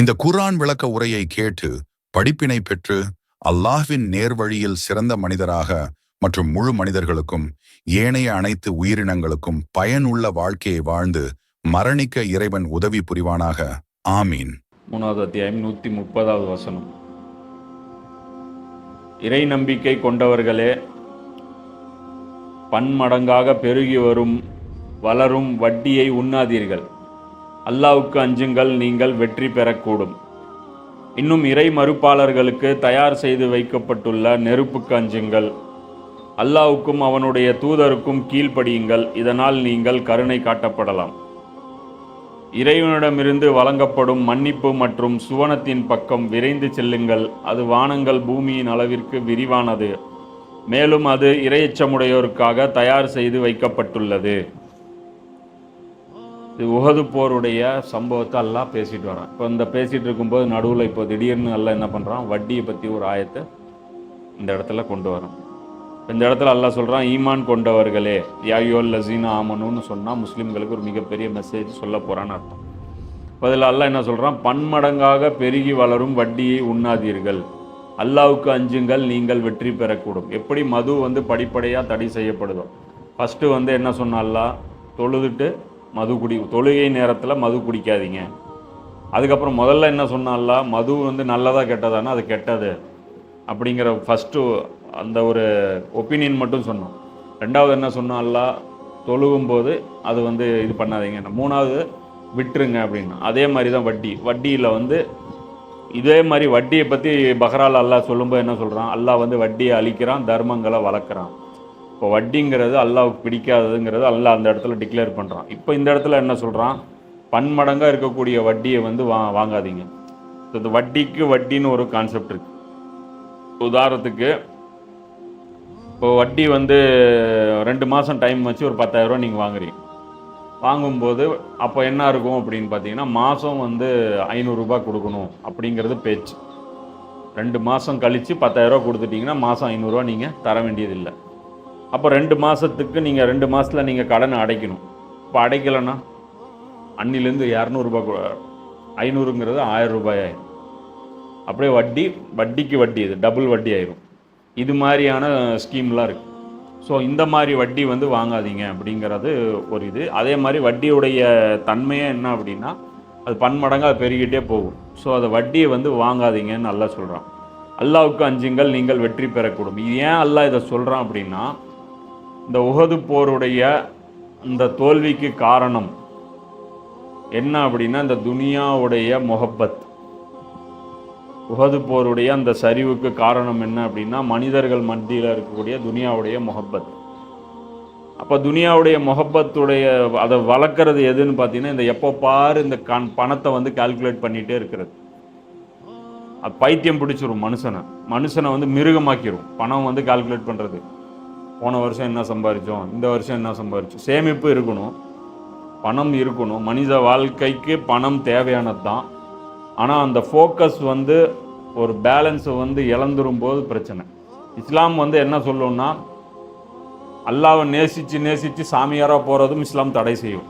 இந்த குர்ஆன் விளக்க உரையை கேட்டு படிப்பினை பெற்று அல்லாஹ்வின் நேர்வழியில் சிறந்த மனிதராக மற்றும் முழு மனிதர்களுக்கும் ஏனைய அனைத்து உயிரினங்களுக்கும் பயனுள்ள வாழ்க்கையை வாழ்ந்து மரணிக்க இறைவன் உதவி புரிவானாக. ஆமீன். மூணாவது அத்தியாயம் நூற்றி முப்பதாவது வசனம். இறை நம்பிக்கை கொண்டவர்களே பன்மடங்காக பெருகி வரும் வளரும் வட்டியை உண்ணாதீர்கள். அல்லாவுக்கு அஞ்சுங்கள் நீங்கள் வெற்றி பெறக்கூடும். இன்னும் இறை மறுப்பாளர்களுக்கு தயார் செய்து வைக்கப்பட்டுள்ள நெருப்புக்கு அஞ்சுங்கள். அல்லாவுக்கும் அவனுடைய தூதருக்கும் கீழ்ப்படியுங்கள் இதனால் நீங்கள் கருணை காட்டப்படலாம். இறைவனிடமிருந்து வழங்கப்படும் மன்னிப்பு மற்றும் சுவனத்தின் பக்கம் விரைந்து செல்லுங்கள் அது வானங்கள் பூமியின் அளவிற்கு விரிவானது. மேலும் அது இரையச்சமுடையோருக்காக தயார் செய்து வைக்கப்பட்டுள்ளது. உகது போருடைய சம்பவத்தை எல்லாம் பேசிட்டு வரான். இப்போ இந்த பேசிட்டு இருக்கும்போது நடுவில் இப்போ திடீர்னு எல்லாம் என்ன பண்ணுறான் வட்டியை பற்றி ஒரு ஆயத்தை இந்த இடத்துல கொண்டு வரான். இந்த இடத்துல அல்லாஹ் சொல்கிறான் ஈமான் கொண்டவர்களே யாயோல் லசீனா ஆமனுன்னு சொன்னால் முஸ்லீம்களுக்கு ஒரு மிகப்பெரிய மெசேஜ் சொல்ல போகிறான்னு அர்த்தம். இப்போ அதில் அல்லாஹ் என்ன சொல்கிறான் பன்மடங்காக பெருகி வளரும் வட்டியை உண்ணாதீர்கள். அல்லாவுக்கு அஞ்சுங்கள் நீங்கள் வெற்றி பெறக்கூடும். எப்படி மது வந்து படிப்படியாக தடை செய்யப்படுதோ. ஃபஸ்ட்டு வந்து என்ன சொன்னால்லா அல்லாஹ்? தொழுதுட்டு மது குடி தொழுகை நேரத்தில் மது குடிக்காதீங்க. அதுக்கப்புறம் முதல்ல என்ன சொன்னால மது வந்து நல்லதாக கெட்டதானா அது கெட்டது அப்படிங்கிற ஃபஸ்ட்டு அந்த ஒரு ஒப்பீனியன் மட்டும் சொன்னோம். ரெண்டாவது என்ன சொன்னால தொழுகும்போது அது வந்து இது பண்ணாதீங்க. மூணாவது விட்டுருங்க அப்படின்னு அதே மாதிரி தான் வட்டி. வட்டியில் வந்து இதே மாதிரி வட்டியை பற்றி பஹ்ரால் அல்லாஹ் சொல்லும்போது என்ன சொல்கிறான் அல்லாஹ் வந்து வட்டியை அழிக்கிறான் தர்மங்களை வளர்க்குறான். இப்போ வட்டிங்கிறது அல்லாவுக்கு பிடிக்காததுங்கிறது அல்லா அந்த இடத்துல டிக்ளேர் பண்ணுறான் இப்போ இந்த இடத்துல என்ன சொல்கிறான் பன்மடங்காக இருக்கக்கூடிய வட்டியை வந்து வா வாங்காதீங்க. இந்த வட்டிக்கு வட்டின்னு ஒரு கான்செப்ட் இருக்கு. உதாரணத்துக்கு இப்போ வட்டி வந்து ரெண்டு மாதம் டைம் வச்சு ஒரு பத்தாயிரரூவா நீங்கள் வாங்குறீங்க. வாங்கும்போது அப்போ என்ன இருக்கும் அப்படின்னு பார்த்தீங்கன்னா மாதம் வந்து ஐநூறுரூபா கொடுக்கணும் அப்படிங்கிறது பேச்சு. ரெண்டு மாதம் கழித்து பத்தாயிரரூவா கொடுத்துட்டிங்கன்னா மாதம் ஐநூறுரூவா நீங்கள் தர வேண்டியதில்லை. அப்போ ரெண்டு மாதத்துக்கு நீங்கள் ரெண்டு மாதத்தில் நீங்கள் கடனை அடைக்கணும். இப்போ அடைக்கலைன்னா அன்னிலேருந்து இரநூறுபா ஐநூறுங்கிறது ஆயிரம் ரூபாய் ஆயிரும். அப்படியே வட்டி வட்டிக்கு வட்டி இது டபுள் வட்டி ஆயிரும். இது மாதிரியான ஸ்கீம்லாம் இருக்குது ஸோ இந்த மாதிரி வட்டி வந்து வாங்காதீங்க அப்படிங்கிறது ஒரு இது. அதே மாதிரி வட்டியுடைய தன்மையே என்ன அப்படின்னா அது பன்மடங்காக பெருகிட்டே போகும். ஸோ அதை வட்டியை வந்து வாங்காதீங்கன்னு நல்லா சொல்கிறான் அல்லாவுக்கு அஞ்சுங்கள் நீங்கள் வெற்றி பெறக்கூடும். இது ஏன் அல்லாஹ் இதை சொல்கிறான் அப்படின்னா இந்த உகது போருடைய இந்த தோல்விக்கு காரணம் என்ன அப்படின்னா இந்த துனியாவுடைய முகப்பத். உகது போருடைய அந்த சரிவுக்கு காரணம் என்ன அப்படின்னா மனிதர்கள் மத்தியில் இருக்கக்கூடிய துனியாவுடைய முகப்பத். அப்போ துனியாவுடைய முகப்பத்துடைய அதை வளர்க்குறது எதுன்னு பார்த்தீங்கன்னா இந்த எப்போ பாரு இந்த கண் பணத்தை வந்து கால்குலேட் பண்ணிகிட்டே இருக்கிறது. அது பைத்தியம் பிடிச்சிரும் மனுஷனை. மனுஷனை வந்து மிருகமாக்கிரும். பணம் வந்து கால்குலேட் பண்ணுறது போன வருஷம் என்ன சம்பாரித்தோம் இந்த வருஷம் என்ன சம்பாரிச்சோம்? சேமிப்பு இருக்கணும் பணம் இருக்கணும். மனித வாழ்க்கைக்கு பணம் தேவையானது தான் ஆனால் அந்த ஃபோக்கஸ் வந்து ஒரு பேலன்ஸை வந்து இழந்துரும் போது பிரச்சனை. இஸ்லாம் வந்து என்ன சொல்லும்னா அல்லாவை நேசித்து நேசித்து சாமியாராக போகிறதும் இஸ்லாம் தடை செய்யும்.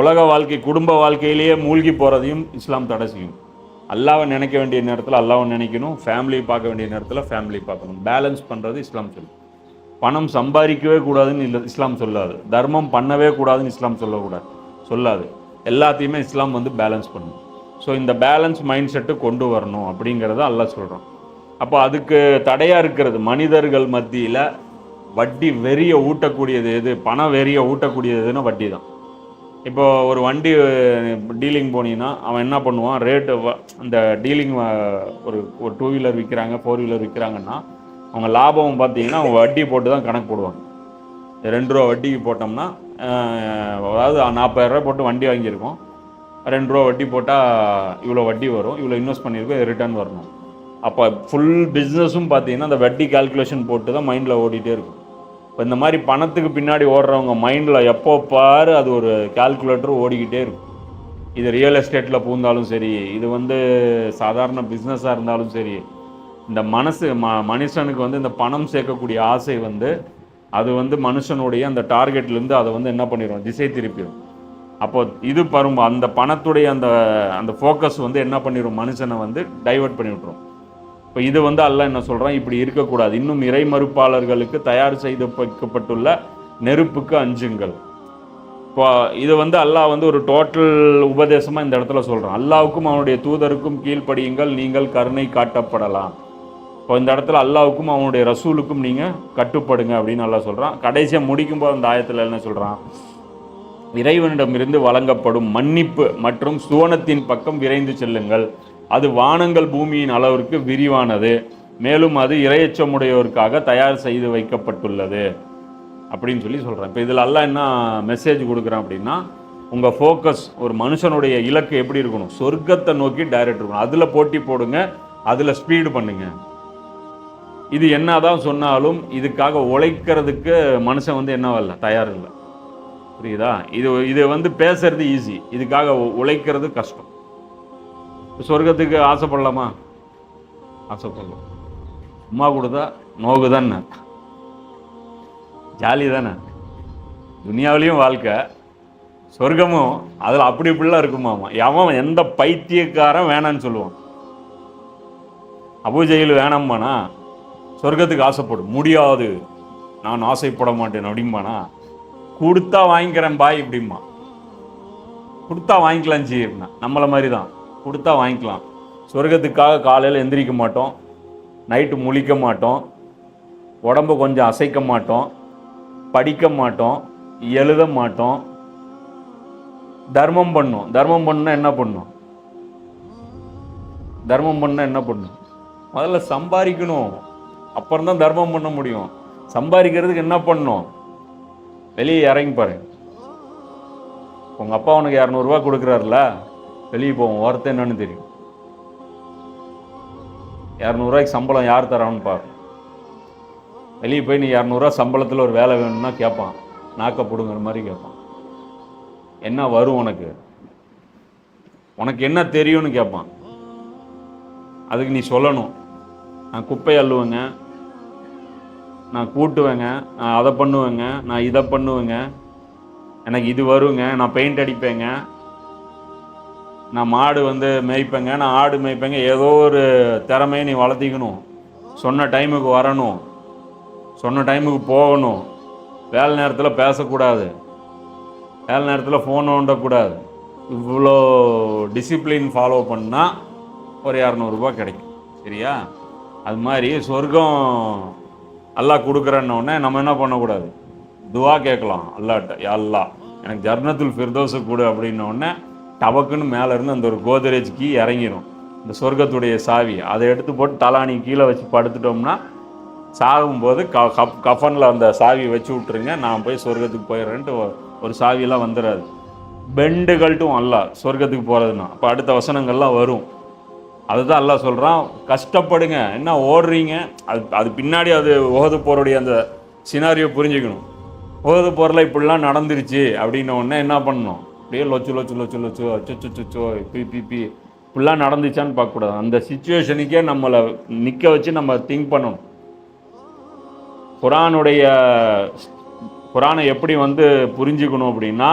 உலக வாழ்க்கை குடும்ப வாழ்க்கையிலேயே மூழ்கி போகிறதையும் இஸ்லாம் தடை செய்யும். அல்லாவை நினைக்க வேண்டிய நேரத்தில் அல்லாவை நினைக்கணும் ஃபேமிலியை பார்க்க வேண்டிய நேரத்தில் ஃபேமிலி பார்க்கணும். பேலன்ஸ் பண்ணுறது இஸ்லாம் சொல்லும் பணம் சம்பாதிக்கவே கூடாதுன்னு இல்லை இஸ்லாம் சொல்லாது. தர்மம் பண்ணவே கூடாதுன்னு இஸ்லாம் சொல்லக்கூடாது. சொல்லாது. எல்லாத்தையுமே இஸ்லாம் வந்து பேலன்ஸ் பண்ணும். ஸோ இந்த பேலன்ஸ் மைண்ட் செட்டு கொண்டு வரணும் அப்படிங்கிறத அல்லாஹ் சொல்கிறோம் அப்போ அதுக்கு தடையாக இருக்கிறது மனிதர்கள் மத்தியில் வட்டி வெறிய ஊட்டக்கூடியது எது? பணம் வெறிய ஊட்டக்கூடியது எதுன்னா வட்டி தான் இப்போ ஒரு வண்டி டீலிங் போனீங்கன்னா அவன் என்ன பண்ணுவான்? ரேட்டு அந்த டீலிங் ஒரு ஒரு டூ வீலர் விற்கிறாங்க ஃபோர் வீலர் விற்கிறாங்கன்னா அவங்க லாபம் பார்த்தீங்கன்னா அவங்க வட்டி போட்டு தான் கணக்கு போடுவாங்க. ரெண்டு ரூபா வட்டிக்கு போட்டோம்னா அதாவது நாற்பதாயிரரூபா போட்டு வண்டி வாங்கியிருக்கோம். ரெண்டு ரூபா வட்டி போட்டால் இவ்வளோ வட்டி வரும். இவ்வளோ இன்வெஸ்ட் பண்ணியிருக்கோம். ரிட்டர்ன் வரணும். அப்போ ஃபுல் பிஸ்னஸும் பார்த்தீங்கன்னா அந்த வட்டி கால்குலேஷன் போட்டு தான் மைண்டில் ஓடிட்டே இருக்கும். இப்போ இந்த மாதிரி பணத்துக்கு பின்னாடி ஓடுறவங்க மைண்டில் எப்போ பாரு அது ஒரு கால்குலேட்டர் ஓடிக்கிட்டே இருக்கும். இது ரியல் எஸ்டேட்டில் பூந்தாலும் சரி இது வந்து சாதாரண பிஸ்னஸாக இருந்தாலும் சரி இந்த மனசு ம மனுஷனுக்கு வந்து இந்த பணம் சேர்க்கக்கூடிய ஆசை வந்து அது வந்து மனுஷனுடைய அந்த டார்கெட்லேருந்து அதை வந்து என்ன பண்ணிடும் திசை திருப்பிடும் அப்போ இது பரும் அந்த பணத்துடைய அந்த அந்த ஃபோக்கஸ் வந்து என்ன பண்ணிடும் மனுஷனை வந்து டைவர்ட் பண்ணி விட்டுரும். இப்போ இது வந்து அல்லாஹ் என்ன சொல்கிறான் இப்படி இருக்கக்கூடாது. இன்னும் இறை மறுப்பாளர்களுக்கு தயார் செய்து வைக்கப்பட்டுள்ள நெருப்புக்கு அஞ்சுங்கள். இப்போ இது வந்து அல்லாஹ் வந்து ஒரு டோட்டல் உபதேசமாக இந்த இடத்துல சொல்கிறான் அல்லாவுக்கும் அவனுடைய தூதருக்கும் கீழ்ப்படியுங்கள். நீங்கள் கருணை காட்டப்படலாம். இப்போ இந்த இடத்துல அல்லாவுக்கும் அவனுடைய ரசூலுக்கும் நீங்கள் கட்டுப்படுங்க அப்படின்னு நல்லா சொல்கிறான் கடைசியாக முடிக்கும்போது அந்த ஆயத்தில் என்ன சொல்கிறான் இறைவனிடமிருந்து வழங்கப்படும் மன்னிப்பு மற்றும் சுவனத்தின் பக்கம் விரைந்து செல்லுங்கள். அது வானங்கள் பூமியின் அளவிற்கு விரிவானது. மேலும் அது இரையச்சமுடையோருக்காக தயார் செய்து வைக்கப்பட்டுள்ளது. அப்படின்னு சொல்லி சொல்கிறேன் இப்போ இதில் எல்லாம் என்ன மெசேஜ் கொடுக்குறேன் அப்படின்னா உங்கள் ஃபோக்கஸ் ஒரு மனுஷனுடைய இலக்கு எப்படி இருக்கணும்? சொர்க்கத்தை நோக்கி டைரக்ட் இருக்கணும். அதில் போட்டி போடுங்க அதில் ஸ்பீடு பண்ணுங்கள் இது என்னதான் சொன்னாலும் இதுக்காக உழைக்கிறதுக்கு மனுஷன் வந்து என்னவல்ல தயார் இல்லை. புரியுதா? இது இது வந்து பேசுறது ஈஸி இதுக்காக உழைக்கிறது கஷ்டம். சொர்க்கத்துக்கு ஆசைப்படலாமா? ஆசைப்படலாம். சும்மா கொடுத்தா நோகு தானே ஜாலி தானே துனியாவிலையும் வாழ்க்கை. சொர்க்கமும் அதில் அப்படி இப்படிலாம் இருக்குமாமா? எவன் எந்த பைத்தியக்காரன் வேணான்னு சொல்லுவான். அபுஜெயில் வேணாம்பானா? சொர்க்கத்துக்கு ஆசைப்படும். முடியாது. நான் ஆசைப்பட மாட்டேன் அப்படிம்பானா? கொடுத்தா வாங்கிக்கிறேன் பாய் இப்படிம்மா. கொடுத்தா வாங்கிக்கலாம் ஜி அப்படின்னா. நம்மளை மாதிரி தான் கொடுத்தா வாங்கிக்கலாம். சொர்க்கத்துக்காக காலையில் எந்திரிக்க மாட்டோம். நைட்டு முழிக்க மாட்டோம். உடம்ப கொஞ்சம் அசைக்க மாட்டோம். படிக்க மாட்டோம். எழுத மாட்டோம். தர்மம் பண்ணும். தர்மம் பண்ணால் என்ன பண்ணும்? தர்மம் பண்ணால் என்ன பண்ணும்? முதல்ல சம்பாதிக்கணும். அப்புறம் தான் தர்மம் பண்ண முடியும். சம்பாதிக்கிறதுக்கு என்ன பண்ணணும் வெளியே இறங்கி பாரு. உங்கள் அப்பா உனக்கு இரநூறுவா கொடுக்குறாருல? வெளியே போவோம் ஒருத்த என்னன்னு தெரியும். இரநூறுவாய்க்கு சம்பளம் யார் தரான்னு பாரு. வெளியே போய் நீ இரநூறுவா சம்பளத்தில் ஒரு வேலை வேணும்னா கேட்பான் நாக்க பிடுங்குற மாதிரி கேட்பான் என்ன வரும் உனக்கு? உனக்கு என்ன தெரியும்னு கேட்பான் அதுக்கு நீ சொல்லணும். நான் குப்பை அள்ளுவேங்க. நான் கூட்டுவேங்க. நான் அதை பண்ணுவேங்க. நான் இதை பண்ணுவேங்க. எனக்கு இது வருங்க. நான் பெயிண்ட் அடிப்பேங்க. நான் மாடு வந்து மேய்ப்பேங்க. நான் ஆடு மேய்ப்பேங்க. ஏதோ ஒரு திறமையை நீ வளர்த்திக்கணும். சொன்ன டைமுக்கு வரணும். சொன்ன டைமுக்கு போகணும். வேலை நேரத்தில் பேசக்கூடாது. வேலை நேரத்தில் ஃபோன் ஓண்டக்கூடாது இவ்வளோ டிசிப்ளின் ஃபாலோ பண்ணால் ஒரு இரநூறுபா கிடைக்கும். சரியா? அது மாதிரி சொர்க்கம் அல்லாஹ் கொடுக்குறன்னொடனே நம்ம என்ன பண்ணக்கூடாது? துவா கேட்கலாம். அல்லாட்ட அல்லா எனக்கு ஜர்னத்துல் ஃபிர்தோஸை கொடு அப்படின்னோடனே டபக்குன்னு மேலேருந்து அந்த ஒரு கோதரேஜ் கீ இறங்கிடும் இந்த சொர்க்கத்துடைய சாவி. அதை எடுத்து போட்டு தலாணி கீழே வச்சு படுத்துட்டோம்னா சாகும்போது க கப் கஃபனில் அந்த சாவி வச்சு விட்ருங்க நான் போய் சொர்க்கத்துக்கு போயிடுறேன்ட்டு ஒரு- ஒரு சாவியெல்லாம் வந்துடாது பெண்டுகள்ட்டும் அல்ல சொர்க்கத்துக்கு போகிறதுனா அப்போ அடுத்த வசனங்கள்லாம் வரும். அதுதான் எல்லாம் சொல்கிறான் கஷ்டப்படுங்க. என்ன ஓடுறீங்க? அது அது பின்னாடி அது உகது போருடைய அந்த சினாரியோ புரிஞ்சுக்கணும். உகது போரில் இப்படிலாம் நடந்துருச்சு அப்படின்ன உடனே என்ன பண்ணணும்? அப்படியே லொச்சு லொச்சு லொச்சு லொச்சு அச்சோ சொச்சோ பி பி பி இப்படிலாம் நடந்துச்சான்னு பார்க்கக்கூடாது. அந்த சுச்சுவேஷனுக்கே நம்மளை நிற்க வச்சு நம்ம திங்க் பண்ணணும். குரானுடைய குரானை எப்படி வந்து புரிஞ்சுக்கணும் அப்படின்னா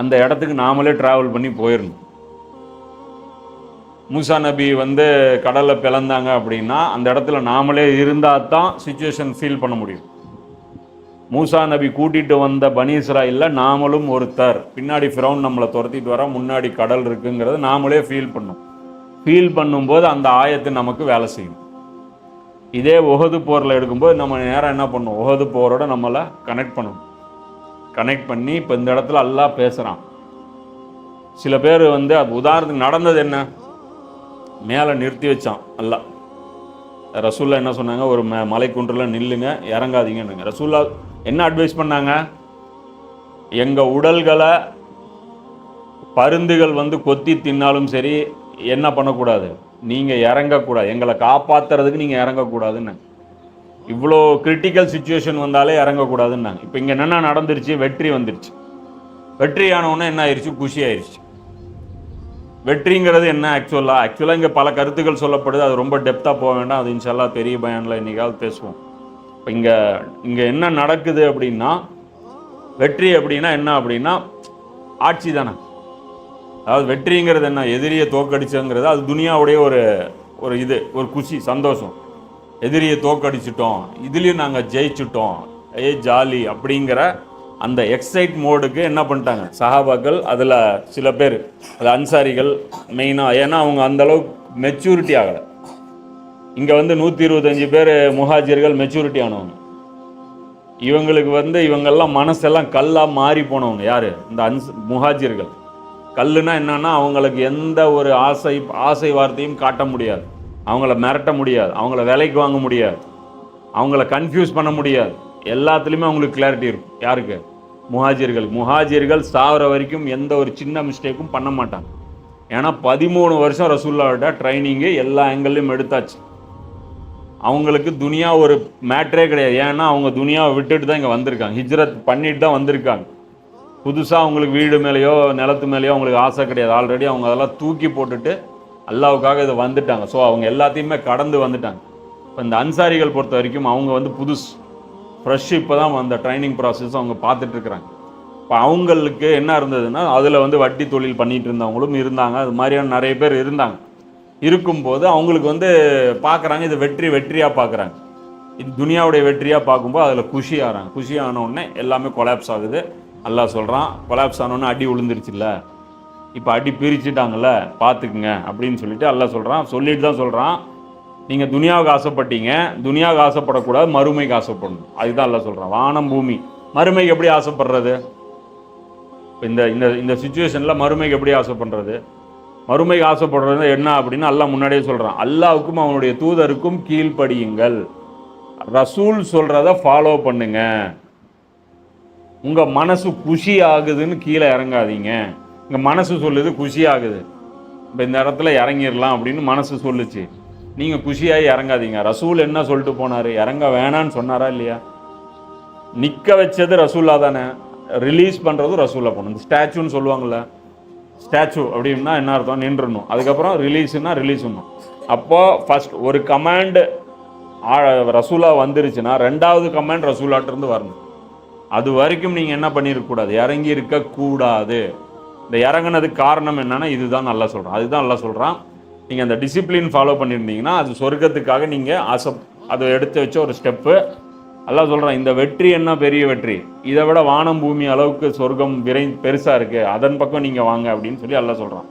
அந்த இடத்துக்கு நாமளே ட்ராவல் பண்ணி போயிடணும். மூசா நபி வந்து கடலை பிளந்தாங்க அப்படின்னா அந்த இடத்துல நாமளே இருந்தால் தான் சுச்சுவேஷன் ஃபீல் பண்ண முடியும். மூசா நபி கூட்டிகிட்டு வந்த பனீஸ்ராயில் நாமளும் ஒருத்தர். பின்னாடி ஃபிரௌன் நம்மளை துரத்திட்டு வர முன்னாடி கடல் இருக்குங்கிறத நாமளே ஃபீல் பண்ணும். ஃபீல் பண்ணும்போது அந்த ஆயத்து நமக்கு வேலை செய்யும். இதே உகது போரில் எடுக்கும்போது நம்ம நேரம் என்ன பண்ணும்? உகது போரோட நம்மளை கனெக்ட் பண்ணணும் கனெக்ட் பண்ணி இப்போ இந்த இடத்துல அல்லாஹ் பேசுகிறான் சில பேர் வந்து அது உதாரணத்துக்கு நடந்தது என்ன? மேலே நிறுத்தி வச்சான். அல்லா. ரசூல்லா என்ன சொன்னாங்க? ஒரு ம மலைக்குன்றில் நில்லுங்க இறங்காதீங்கன்னுங்க. ரசூல்லா என்ன அட்வைஸ் பண்ணாங்க? எங்கள் உடல்களை பருந்துகள் வந்து கொத்தி தின்னாலும் சரி என்ன பண்ணக்கூடாது? நீங்கள் இறங்கக்கூடாது. எங்களை காப்பாத்துறதுக்கு நீங்கள் இறங்கக்கூடாதுன்னு. இவ்வளோ கிரிட்டிக்கல் சுச்சுவேஷன் வந்தாலே இறங்கக்கூடாதுன்னாங்க. இப்போ இங்கே என்னென்ன நடந்துருச்சு? வெற்றி வந்துருச்சு. வெற்றி ஆனவுடனே என்ன ஆயிடுச்சு குஷி ஆயிடுச்சு வெற்றிங்கிறது என்ன ஆக்சுவலாக ஆக்சுவலாக இங்கே பல கருத்துக்கள் சொல்லப்படுது. அது ரொம்ப டெப்த்தாக போக வேண்டாம். அது இன்ஷால்லா பெரிய பயனில் இன்றைக்காவது பேசுவோம். இப்போ இங்கே இங்கே என்ன நடக்குது அப்படின்னா வெற்றி அப்படின்னா என்ன அப்படின்னா ஆட்சி தானே. அதாவது வெற்றிங்கிறது என்ன? எதிரியை தோக்கடிச்சங்கிறது அது துனியாவுடைய ஒரு ஒரு இது ஒரு குஷி சந்தோஷம். எதிரியை தோக்கடிச்சிட்டோம். இதுலேயும் நாங்கள் ஜெயிச்சிட்டோம். ஏ ஜாலி அப்படிங்கிற அந்த எக்ஸைட் மோடுக்கு என்ன பண்ணிட்டாங்க? சஹாபாக்கள் அதில் சில பேர் அது அன்சாரிகள் மெயினாக ஏன்னா அவங்க அந்த அளவுக்கு மெச்சூரிட்டி ஆகலை. இங்கே வந்து நூற்றி இருபத்தஞ்சி பேர் முஹாஜிர்கள் மெச்சூரிட்டி ஆனவங்க. இவங்களுக்கு வந்து இவங்கெல்லாம் மனசெல்லாம் கல்லாக மாறி போனவங்க யார்? இந்த அன்ஸ் முஹாஜிர்கள். கல்லுனா என்னென்னா அவங்களுக்கு எந்த ஒரு ஆசை ஆசை வார்த்தையும் காட்ட முடியாது. அவங்கள மிரட்ட முடியாது. அவங்கள விலைக்கு வாங்க முடியாது. அவங்கள கன்ஃபியூஸ் பண்ண முடியாது. எல்லாத்துலேயுமே அவங்களுக்கு கிளாரிட்டி இருக்கும். யாருக்கு? முஹாஜிர்கள். முஹாஜிர்கள் சாகிற வரைக்கும் எந்த ஒரு சின்ன மிஸ்டேக்கும் பண்ண மாட்டாங்க. ஏன்னா பதிமூணு வருஷம் ரசூல்லாவோட ட்ரைனிங்கு எல்லா ஆங்கிள்லையும் எடுத்தாச்சு. அவங்களுக்கு துனியா ஒரு மேட்ரே கிடையாது. ஏன்னா அவங்க துனியாவை விட்டுட்டு தான் இங்கே வந்திருக்காங்க. ஹிஜ்ரத் பண்ணிட்டு தான் வந்திருக்காங்க. புதுசாக அவங்களுக்கு வீடு மேலேயோ நிலத்து மேலேயோ அவங்களுக்கு ஆசை கிடையாது. ஆல்ரெடி அவங்க அதெல்லாம் தூக்கி போட்டுட்டு அல்லாவுக்காக இதை வந்துட்டாங்க. ஸோ அவங்க எல்லாத்தையுமே கடந்து வந்துட்டாங்க. இப்போ இந்த அன்சாரிகள் பொறுத்த வரைக்கும் அவங்க வந்து புதுசு. ஃப்ரெஷ் இப்போ தான் அந்த ட்ரைனிங் ப்ராசஸ் அவங்க பார்த்துட்ருக்குறாங்க. இப்போ அவங்களுக்கு என்ன இருந்ததுன்னா அதில் வந்து வட்டி தொழில் பண்ணிகிட்டு இருந்தவங்களும் இருந்தாங்க. அது மாதிரியான நிறைய பேர் இருந்தாங்க. இருக்கும்போது அவங்களுக்கு வந்து பார்க்குறாங்க இது வெற்றி வெற்றியாக பார்க்குறாங்க. இது துனியாவுடைய வெற்றியாக பார்க்கும்போது அதில் குஷி ஆகிறாங்க குஷி ஆன எல்லாமே கொலாப்ஸ் ஆகுது. நல்லா சொல்கிறான் கொலாப்ஸ் ஆனோடனே அடி விழுந்துருச்சுல்ல இப்போ அடி பிரிச்சுட்டாங்கல்ல பார்த்துக்குங்க அப்படின்னு சொல்லிட்டு எல்லாம் சொல்கிறான் சொல்லிட்டு தான் சொல்கிறான் நீங்கள் துனியாவுக்கு ஆசைப்பட்டீங்க துனியாவுக்கு ஆசைப்படக்கூடாது மறுமைக்கு ஆசைப்படணும். அதுதான் எல்லாம் சொல்கிறான் வானம் பூமி. மறுமைக்கு எப்படி ஆசைப்படுறது? இந்த இந்த இந்த சுச்சுவேஷனில் மறுமைக்கு எப்படி ஆசைப்படுறது? மறுமைக்கு ஆசைப்படுறது என்ன அப்படின்னு அல்லாஹ் முன்னாடியே சொல்கிறான் அல்லாவுக்கும் அவனுடைய தூதருக்கும் கீழ்ப்படியுங்கள். ரசூல் சொல்கிறத ஃபாலோ பண்ணுங்க. உங்கள் மனசு குஷி ஆகுதுன்னு கீழே இறங்காதீங்க. உங்கள் மனசு சொல்லுது குஷி ஆகுது. இப்போ இந்த இடத்துல இறங்கிடலாம் அப்படின்னு மனசு சொல்லுச்சு. நீங்கள் குஷியாகி இறங்காதீங்க. ரசூல் என்ன சொல்லிட்டு போனார்? இறங்க வேணான்னு சொன்னாரா இல்லையா? நிற்க வச்சது ரசூலா தானே. ரிலீஸ் பண்ணுறதும் ரசூலாக போகணும். இந்த ஸ்டாச்சுன்னு சொல்லுவாங்கள்ல ஸ்டாச்சு அப்படின்னா என்ன அர்த்தம்? நின்றுணும் அதுக்கப்புறம் ரிலீஸ்னா ரிலீஸ் பண்ணும் அப்போது ஃபஸ்ட் ஒரு கமாண்டு ரசூலா வந்துருச்சுன்னா ரெண்டாவது கமாண்ட் ரசூலாட்டிருந்து வரணும். அது வரைக்கும் நீங்கள் என்ன பண்ணியிருக்கக்கூடாது இறங்கி இருக்கக்கூடாது இந்த இறங்குனதுக்கு காரணம் என்னென்னா இதுதான் நல்லா சொல்கிறோம் அதுதான் நல்லா சொல்கிறான் நீங்கள் அந்த டிசிப்ளின் ஃபாலோ பண்ணியிருந்தீங்கன்னா அது சொர்க்கத்துக்காக நீங்கள் ஆசை அதை எடுத்து வச்ச ஒரு ஸ்டெப்பு எல்லாம் சொல்கிறான் இந்த வெற்றி என்ன பெரிய வெற்றி? இதை விட வானம் பூமி அளவுக்கு சொர்க்கம் விரை பெருசாக இருக்குது அதன் பக்கம் நீங்கள் வாங்க அப்படின்னு சொல்லி எல்லாம் சொல்கிறான்